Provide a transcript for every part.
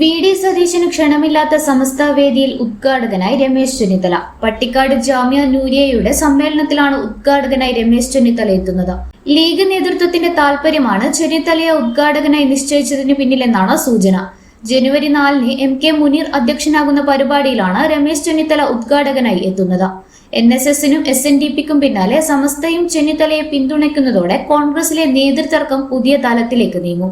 V D സതീശന് ക്ഷണമില്ലാത്ത സമസ്ത വേദിയിൽ ഉദ്ഘാടകനായി രമേശ് ചെന്നിത്തല. പട്ടിക്കാട് ജാമ്യ നൂരിയയുടെ സമ്മേളനത്തിലാണ് ഉദ്ഘാടകനായി രമേശ് ചെന്നിത്തല എത്തുന്നത്. ലീഗ് നേതൃത്വത്തിന്റെ താൽപര്യമാണ് ചെന്നിത്തലയെ ഉദ്ഘാടകനായി നിശ്ചയിച്ചതിന് പിന്നിലെന്നാണ് സൂചന. ജനുവരി നാലിന് എം കെ മുനീർ അധ്യക്ഷനാകുന്ന പരിപാടിയിലാണ് രമേശ് ചെന്നിത്തല ഉദ്ഘാടകനായി എത്തുന്നത്. എൻ എസ് എസിനും എസ് എൻ ഡി പിക്കും പിന്നാലെ സമസ്തയും ചെന്നിത്തലയെ പിന്തുണയ്ക്കുന്നതോടെ കോൺഗ്രസിലെ നേതൃതർക്കം പുതിയ തലത്തിലേക്ക് നീങ്ങും.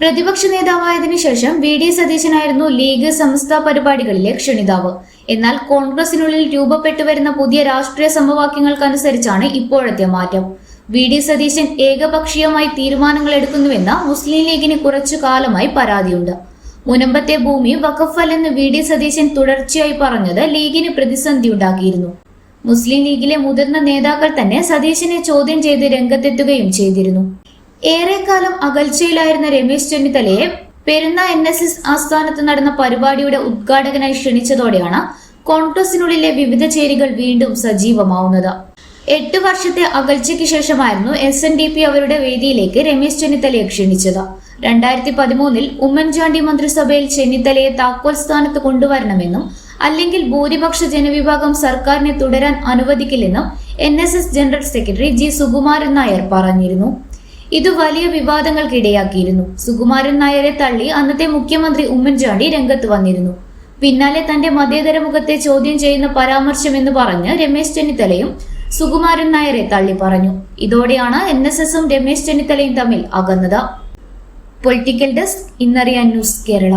പ്രതിപക്ഷ നേതാവായതിനു ശേഷം വി ഡി സതീശനായിരുന്നു ലീഗ് സംസ്ഥ പരിപാടികളിലെ ക്ഷണിതാവ്. എന്നാൽ കോൺഗ്രസിനുള്ളിൽ രൂപപ്പെട്ടു വരുന്ന പുതിയ രാഷ്ട്രീയ സമവാക്യങ്ങൾക്കനുസരിച്ചാണ് ഇപ്പോഴത്തെ മാറ്റം. വി ഡി സതീശൻ ഏകപക്ഷീയമായി തീരുമാനങ്ങൾ എടുക്കുന്നുവെന്ന മുസ്ലിം ലീഗിന് കുറച്ചു കാലമായി പരാതിയുണ്ട്. മുനമ്പത്തെ ഭൂമി വഖഫല്ലെന്ന് വി ഡി സതീശൻ തുടർച്ചയായി പറഞ്ഞത് ലീഗിന് പ്രതിസന്ധി ഉണ്ടാക്കിയിരുന്നു മുസ്ലിം ലീഗിലെ മുതിർന്ന നേതാക്കൾ തന്നെ സതീശനെ ചോദ്യം ചെയ്ത് രംഗത്തെത്തുകയും ചെയ്തിരുന്നു. ഏറെക്കാലം അകൽച്ചയിലായിരുന്ന രമേശ് ചെന്നിത്തലയെ പെരുന്ന എൻ എസ് എസ് ആസ്ഥാനത്ത് നടന്ന പരിപാടിയുടെ ഉദ്ഘാടകനായി ക്ഷണിച്ചതോടെയാണ് കോൺഗ്രസിനുള്ളിലെ വിവിധ ചേരികൾ വീണ്ടും സജീവമാവുന്നത്. എട്ട് വർഷത്തെ അകൽച്ചയ്ക്ക് ശേഷമായിരുന്നു എസ് എൻ ഡി പി അവരുടെ വേദിയിലേക്ക് രമേശ് ചെന്നിത്തലയെ ക്ഷണിച്ചത്. രണ്ടായിരത്തി പതിമൂന്നിൽ ഉമ്മൻചാണ്ടി മന്ത്രിസഭയിൽ ചെന്നിത്തലയെ താക്കോൽ സ്ഥാനത്ത് കൊണ്ടുവരണമെന്നും അല്ലെങ്കിൽ ഭൂരിപക്ഷ ജനവിഭാഗം സർക്കാരിനെ തുടരാൻ അനുവദിക്കില്ലെന്നും N S S general secretary G Sukumaran Nair പറഞ്ഞിരുന്നു. ഇത് വലിയ വിവാദങ്ങൾക്കിടയാക്കിയിരുന്നു. സുകുമാരൻ നായരെ തള്ളി അന്നത്തെ മുഖ്യമന്ത്രി ഉമ്മൻചാണ്ടി രംഗത്ത് വന്നിരുന്നു. പിന്നാലെ തന്റെ മതേതര മുഖത്തെ ചോദ്യം ചെയ്യുന്ന പരാമർശം എന്ന് പറഞ്ഞ് രമേശ് ചെന്നിത്തലയും സുകുമാരൻ നായരെ തള്ളി പറഞ്ഞു. ഇതോടെയാണ് എൻ എസ് എസും രമേശ് ചെന്നിത്തലയും തമ്മിൽ അകന്നത്. പൊളിറ്റിക്കൽ ഡെസ്ക് ഇന്നറിയാൻ ന്യൂസ് കേരള.